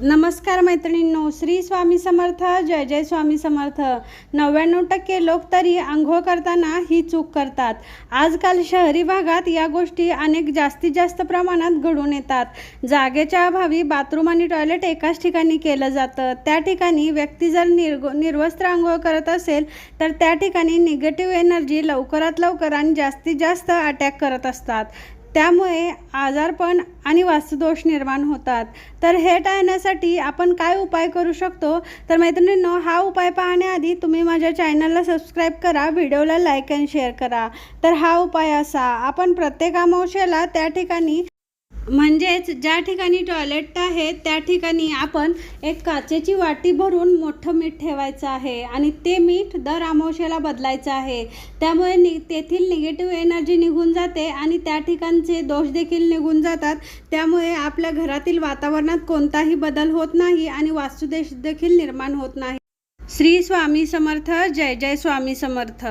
नमस्कार मैत्रिणींनो श्री स्वामी समर्थ जय जय स्वामी समर्थ. नव्याण्णव टक्के लोक तरी आंघोळ करताना ही चूक करतात. आजकाल शहरी भागात या गोष्टी अनेक जास्तीत जास्त प्रमाणात घडून येतात. जागेच्या अभावी बाथरूम आणि टॉयलेट एकाच ठिकाणी केलं जातं. त्या ठिकाणी व्यक्ती जर निर्गो निर्वस्त्र आंघोळ करत असेल तर त्या ठिकाणी निगेटिव्ह एनर्जी लवकरात लवकर आणि जास्तीत जास्त अटॅक करत असतात. त्यामुळे आजारपण आणि वास्तुदोष निर्माण होतात. तर हे टाळण्यासाठी आपण काय उपाय करू शकतो? तर मैत्रिणींनो हा उपाय पाहण्याआधी तुम्ही माझ्या चॅनलला सबस्क्राईब करा व्हिडिओला लाईक अँड शेअर करा. तर हा उपाय असा आपण प्रत्येक अमावस्येला त्या ठिकाणी म्हणजेच ज्या ठिकाणी टॉयलेट आहे त्या ठिकाणी आपण एक काचेची वाटी भरून मोठं मीठ ठेवायचं आहे आणि ते मीठ दर आमावशेला बदलायचं आहे. त्यामुळे नि तेथील निगेटिव्ह एनर्जी निघून जाते आणि त्या ठिकाणचे दोष देखील निघून जातात. त्यामुळे आपल्या घरातील वातावरणात कोणताही बदल होत नाही आणि वास्तुदेश देखील निर्माण होत नाही. श्री स्वामी समर्थ जय जय स्वामी समर्थ.